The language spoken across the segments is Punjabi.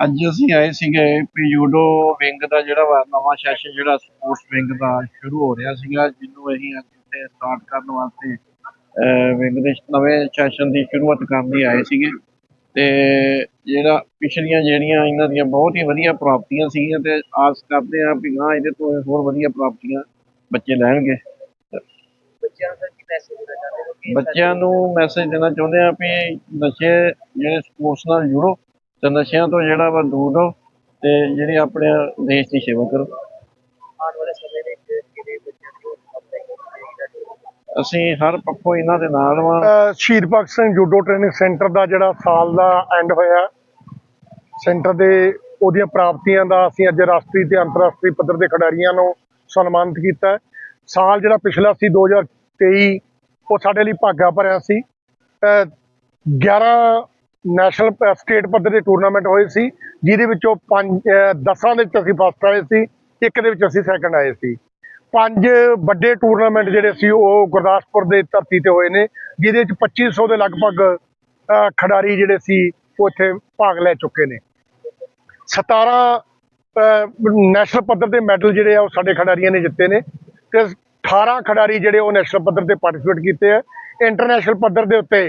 ਅੱਜ ਅਸੀਂ ਆਏ ਸੀਗੇ ਵੀ ਜੂਡੋ ਵਿੰਗ ਦਾ ਜਿਹੜਾ ਵਾ ਨਵਾਂ ਸੈਸ਼ਨ ਜਿਹੜਾ ਸਪੋਰਟਸ ਵਿੰਗ ਦਾ ਸ਼ੁਰੂ ਹੋ ਰਿਹਾ ਸੀਗਾ ਜਿਹਨੂੰ ਅਸੀਂ ਅੱਜ ਇੱਥੇ ਸਟਾਰਟ ਕਰਨ ਵਾਸਤੇ ਵਿੰਗ ਦੇ ਨਵੇਂ ਸੈਸ਼ਨ ਦੀ ਸ਼ੁਰੂਆਤ ਕਰਨ ਲਈ ਆਏ ਸੀਗੇ। ਤੇ ਜਿਹੜਾ ਪਿਛਲੀਆਂ ਜਿਹੜੀਆਂ ਇਹਨਾਂ ਦੀਆਂ ਬਹੁਤ ਹੀ ਵਧੀਆ ਪ੍ਰਾਪਤੀਆਂ ਸੀਗੀਆਂ ਤੇ ਆਸ ਕਰਦੇ ਹਾਂ ਵੀ ਗਾਂ ਇਹਦੇ ਤੋਂ ਹੋਰ ਵਧੀਆ ਪ੍ਰਾਪਤੀਆਂ ਬੱਚੇ ਲੈਣਗੇ। ਬੱਚਿਆਂ ਨੂੰ ਕੀ ਮੈਸੇਜ ਦੇਣਾ ਚਾਹੁੰਦੇ ਹੋ? ਕਿ ਬੱਚਿਆਂ ਨੂੰ ਮੈਸੇਜ ਦੇਣਾ ਚਾਹੁੰਦੇ ਆ ਵੀ ਨਸ਼ੇ ਜਿਹੜੇ ਸਪੋਰਟਸ ਨਾਲ ਜੁੜੋ। ਤੇ ਨਸ਼ਿਆਂ ਤੋਂ ਜਿਹੜਾ ਵਾ ਦੂਰ ਰਹੋ ਤੇ ਜਿਹੜੇ ਆਪਣੇ ਦੇਸ਼ ਦੀ ਸੇਵਾ ਕਰੋ। ਅਸੀਂ ਹਰ ਪੱਖੋਂ ਇਹਨਾਂ ਦੇ ਨਾਲ ਵਾਂ। Shaheed Bhagat Singh judo training centre ਦਾ ਜਿਹੜਾ ਸਾਲ ਦਾ ਐਂਡ ਹੋਇਆ ਸੈਂਟਰ ਦੇ ਉਹਦੀਆਂ ਪ੍ਰਾਪਤੀਆਂ ਦਾ ਅਸੀਂ ਅੱਜ ਰਾਸ਼ਟਰੀ ਤੇ ਅੰਤਰਰਾਸ਼ਟਰੀ ਪੱਧਰ ਦੇ ਖਿਡਾਰੀਆਂ ਨੂੰ ਸਨਮਾਨਿਤ ਕੀਤਾ। ਸਾਲ ਜਿਹੜਾ ਪਿਛਲਾ ਸੀ 2023 ਉਹ ਸਾਡੇ ਲਈ ਭਾਗਾ ਭਰਿਆ ਸੀ। ਅਹ 11 ਨੈਸ਼ਨਲ ਸਟੇਟ ਪੱਧਰ ਦੇ ਟੂਰਨਾਮੈਂਟ ਹੋਏ ਸੀ, ਜਿਹਦੇ ਵਿੱਚੋਂ ਪੰਜ 10 ਦੇ ਵਿੱਚ ਅਸੀਂ ਫਸਟ ਆਏ ਸੀ, ਇੱਕ ਦੇ ਵਿੱਚ ਅਸੀਂ ਸੈਕੰਡ ਆਏ ਸੀ। ਪੰਜ ਵੱਡੇ ਟੂਰਨਾਮੈਂਟ ਜਿਹੜੇ ਸੀ, ਉਹ ਗੁਰਦਾਸਪੁਰ ਦੇ ਧਰਤੀ ਤੇ ਹੋਏ ਨੇ, ਜਿਹਦੇ ਵਿੱਚ 2500 ਦੇ ਲਗਭਗ ਖਿਡਾਰੀ ਜਿਹੜੇ ਸੀ, ਉਹ ਇੱਥੇ ਭਾਗ ਲੈ ਚੁੱਕੇ ਨੇ। 17 ਨੈਸ਼ਨਲ ਪੱਧਰ ਦੇ ਮੈਡਲ ਜਿਹੜੇ ਆ, ਉਹ ਸਾਡੇ ਖਿਡਾਰੀਆਂ ਨੇ ਜਿੱਤੇ ਨੇ ਤੇ 18 ਖਿਡਾਰੀ ਜਿਹੜੇ ਉਹ ਨੈਸ਼ਨਲ ਪੱਧਰ ਤੇ ਪਾਰਟਿਸਿਪੇਟ ਕੀਤੇ ਆ। ਇੰਟਰਨੈਸ਼ਨਲ ਪੱਧਰ ਦੇ ਉੱਤੇ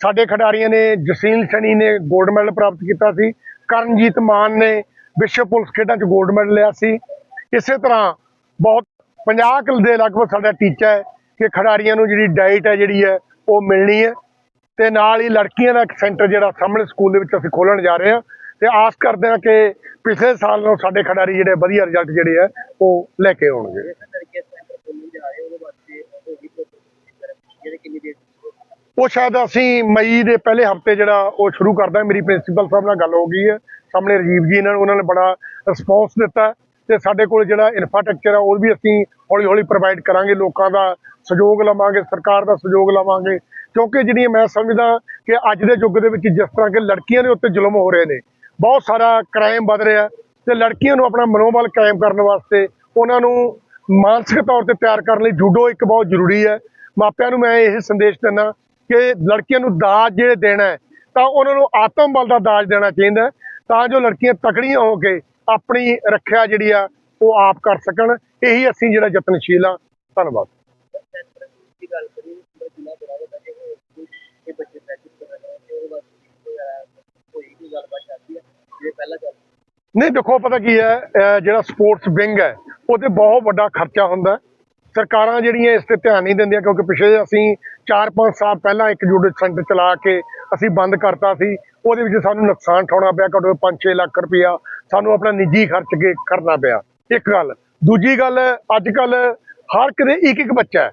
ਸਾਡੇ ਖਿਡਾਰੀਆਂ ਨੇ ਜਸੀਲ ਸਣੀ ਨੇ 골ਡ ਮੈਡਲ ਪ੍ਰਾਪਤ ਕੀਤਾ ਸੀ, ਕਰਨਜੀਤ ਮਾਨ ਨੇ ਵਿਸ਼ਵ ਪੁਲਿਸ ਖੇਡਾਂ 'ਚ 골ਡ ਮੈਡਲ ਲਿਆ ਸੀ। ਇਸੇ ਤਰ੍ਹਾਂ ਬਹੁਤ 50 ਕਿਲ ਦੇ ਲਗਭਗ ਸਾਡਾ ਟੀਚਾ ਹੈ ਕਿ ਖਿਡਾਰੀਆਂ ਨੂੰ ਜਿਹੜੀ ਡਾਈਟ ਹੈ ਜਿਹੜੀ ਹੈ ਉਹ ਮਿਲਣੀ ਹੈ। ਤੇ ਨਾਲ ਹੀ ਲੜਕੀਆਂ ਦਾ ਇੱਕ ਸੈਂਟਰ ਜਿਹੜਾ ਸਾਹਮਣੇ ਸਕੂਲ ਦੇ ਵਿੱਚ ਅਸੀਂ ਖੋਲਣ ਜਾ ਰਹੇ ਹਾਂ। ਤੇ ਆਸ ਕਰਦੇ ਹਾਂ ਕਿ ਪਿਛਲੇ ਸਾਲ ਨਾਲੋਂ ਸਾਡੇ ਖਿਡਾਰੀ ਜਿਹੜੇ ਵਧੀਆ ਰਿਜ਼ਲਟ ਜਿਹੜੇ ਆ ਉਹ ਲੈ ਕੇ ਆਉਣਗੇ ਜਿਸ ਤਰੀਕੇ ਸੈਂਟਰ ਖੋਲ੍ਹਣ ਜਾ ਰਹੇ ਹੋ ਉਹਦੇ ਵਾਸਤੇ ਉਹ ਵੀ ਕੋਈ ਜਿਹੜੇ ਕਿੰਨੀ ਦੇਰ ਉਹ ਸ਼ਾਇਦ ਅਸੀਂ ਮਈ ਦੇ ਪਹਿਲੇ ਹਫ਼ਤੇ ਜਿਹੜਾ ਉਹ ਸ਼ੁਰੂ ਕਰਦਾ, ਮੇਰੀ ਪ੍ਰਿੰਸੀਪਲ ਸਾਹਿਬ ਨਾਲ ਗੱਲ ਹੋ ਗਈ ਹੈ। ਸਾਹਮਣੇ ਰਾਜੀਵ ਜੀ ਇਹਨਾਂ ਨੂੰ, ਉਹਨਾਂ ਨੇ ਬੜਾ ਰਿਸਪੌਂਸ ਦਿੱਤਾ ਹੈ ਤੇ ਸਾਡੇ ਕੋਲ ਜਿਹੜਾ ਇਨਫਰਾਸਟ੍ਰਕਚਰ ਆ, ਉਹ ਵੀ ਅਸੀਂ ਹੌਲੀ ਹੌਲੀ ਪ੍ਰੋਵਾਈਡ ਕਰਾਂਗੇ, ਲੋਕਾਂ ਦਾ ਸਹਿਯੋਗ ਲਵਾਂਗੇ, ਸਰਕਾਰ ਦਾ ਸਹਿਯੋਗ ਲਵਾਂਗੇ। ਕਿਉਂਕਿ ਜਿਹੜੀਆਂ ਮੈਂ ਸਮਝਦਾ ਕਿ ਅੱਜ ਦੇ ਯੁੱਗ ਦੇ ਵਿੱਚ ਜਿਸ ਤਰ੍ਹਾਂ ਕਿ ਲੜਕੀਆਂ ਦੇ ਉੱਤੇ ਜ਼ੁਲਮ ਹੋ ਰਹੇ ਨੇ, ਬਹੁਤ ਸਾਰਾ ਕ੍ਰਾਈਮ ਵੱਧ ਰਿਹਾ ਤੇ ਲੜਕੀਆਂ ਨੂੰ ਆਪਣਾ ਮਨੋਬਲ ਕਾਇਮ ਕਰਨ ਵਾਸਤੇ ਉਹਨਾਂ ਨੂੰ ਮਾਨਸਿਕ ਤੌਰ ਤੇ ਤਿਆਰ ਕਰਨ ਲਈ ਜੂਡੋ ਇੱਕ ਬਹੁਤ ਜ਼ਰੂਰੀ ਹੈ। ਮਾਪਿਆਂ ਨੂੰ ਮੈਂ ਇਹ ਸੰਦੇਸ਼ ਦਿੰਦਾ ਕਿ ਲੜਕੀਆਂ ਨੂੰ ਦਾਜ ਜਿਹੜੇ ਦੇਣਾ ਤਾਂ ਉਹਨਾਂ ਨੂੰ ਆਤਮ ਬਲ ਦਾ ਦਾਜ ਦੇਣਾ ਚਾਹੀਦਾ ਤਾਂ ਜੋ ਲੜਕੀਆਂ ਤਕੜੀਆਂ ਹੋ ਕੇ ਆਪਣੀ ਰੱਖਿਆ ਜਿਹੜੀ ਆ, ਉਹ ਆਪ ਕਰ ਸਕਣ। ਇਹੀ ਅਸੀਂ ਜਿਹੜਾ ਯਤਨਸ਼ੀਲ ਆ ਧੰਨਵਾਦ। ਨਹੀਂ, ਦੇਖੋ, ਪਤਾ ਕੀ ਹੈ ਜਿਹੜਾ ਸਪੋਰਟਸ ਵਿੰਗ ਹੈ ਉਹਤੇ ਬਹੁਤ ਵੱਡਾ ਖਰਚਾ ਹੁੰਦਾ ਸਰਕਾਰਾਂ ਜਿਹੜੀਆਂ ਇਸ ਤੇ ਧਿਆਨ ਨਹੀਂ ਦਿੰਦੀਆਂ ਕਿਉਂਕਿ ਪਿਛਲੇ ਅਸੀਂ 4-5 ਸਾਲ ਪਹਿਲਾਂ ਇੱਕ ਜੂਡੋ ਸੈਂਟਰ ਚਲਾ ਕੇ ਅਸੀਂ ਬੰਦ ਕਰਤਾ ਸੀ, ਉਹਦੇ ਵਿੱਚ ਸਾਨੂੰ ਨੁਕਸਾਨ ਠਾਉਣਾ ਪਿਆ, ਘੱਟੋ 5-6 ਲੱਖ ਰੁਪਇਆ ਸਾਨੂੰ ਆਪਣਾ ਨਿੱਜੀ ਖਰਚ ਕੇ ਕਰਨਾ ਪਿਆ। ਇੱਕ ਗੱਲ, ਦੂਜੀ ਗੱਲ ਅੱਜ ਕੱਲ ਹਰ ਇੱਕ ਦੇ ਇੱਕ ਇੱਕ ਬੱਚਾ ਹੈ।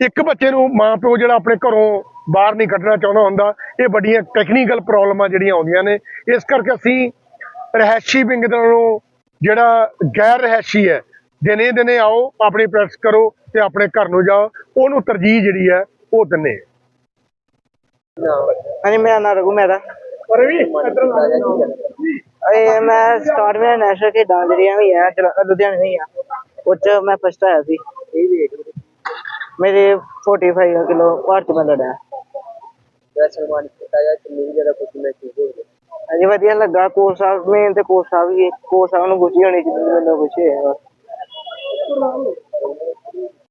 ਇੱਕ ਬੱਚੇ ਨੂੰ ਮਾਂ ਪਿਓ ਜਿਹੜਾ ਆਪਣੇ ਘਰੋਂ ਬਾਹਰ ਨਹੀਂ ਕੱਢਣਾ ਚਾਹੁੰਦਾ ਹੁੰਦਾ, ਇਹ ਵੱਡੀਆਂ ਟੈਕਨੀਕਲ ਪ੍ਰੋਬਲਮਾਂ ਜਿਹੜੀਆਂ ਆਉਂਦੀਆਂ ਨੇ। ਇਸ ਕਰਕੇ ਅਸੀਂ ਰਹਿਸ਼ੀ ਵਿੰਗ ਨੂੰ ਜਿਹੜਾ ਗੈਰ ਰਹਿਸ਼ੀ ਹੈ ਦਿਨੇ ਦਿਨੇ ਆਓ ਆਪਣੀ ਪ੍ਰੈਕਟਿਸ ਕਰੋ ਤੇ ਆਪਣੇ ਘਰ ਨੂੰ ਜਾਓ। ਉਹਨੂੰ ਤਰਜੀਹ ਜਿਹੜੀ ਹੈ ਉਹ ਦਿੰਨੇ ਹਾਂਜੀ ਮੇਰਾ ਨਾਮ ਰਘੂ ਮਹਿਰਾ। ਇਹ ਮੈਂ ਸਟਾਰਟ ਮੇਰਾ ਨੈਸ਼ਨਲ ਖੇਡਾਂ ਜਿਹੜੀਆਂ ਵੀ ਆ ਲੁਧਿਆਣੇ ਵੀ ਆ। ਉਹ 'ਚ ਮੈਂ ਫਸਟ ਆਇਆ ਸੀ। ਮੇਰੇ 45 ਕਿਲੋ ਭਾਰ ਚ ਮੈਂ ਲੜਿਆ। ਜਿਹੜਾ ਸਨਮਾਨਿਤ ਕੀਤਾ ਗਿਆ ਕਿੰਨੀ ਜ਼ਿਆਦਾ ਖੁਸ਼ੀ ਮਹਿਸੂਸ ਹੋ ਰਹੀ ਹੈ ਹਾਂਜੀ ਵਧੀਆ ਲੱਗਾ। ਕੋਚ ਸਾਹਿਬ ਮੇਨ ਤੇ ਕੋਚ ਸਾਹਿਬ ਵੀ ਕੋਚ ਸਾਹਿਬ ਨੂੰ ਖੁਸ਼ੀ ਹੋਣੀ ਚਾਹੀਦੀ ਮੈਨੂੰ ਖੁਸ਼ੀ ਹੈ Não, não.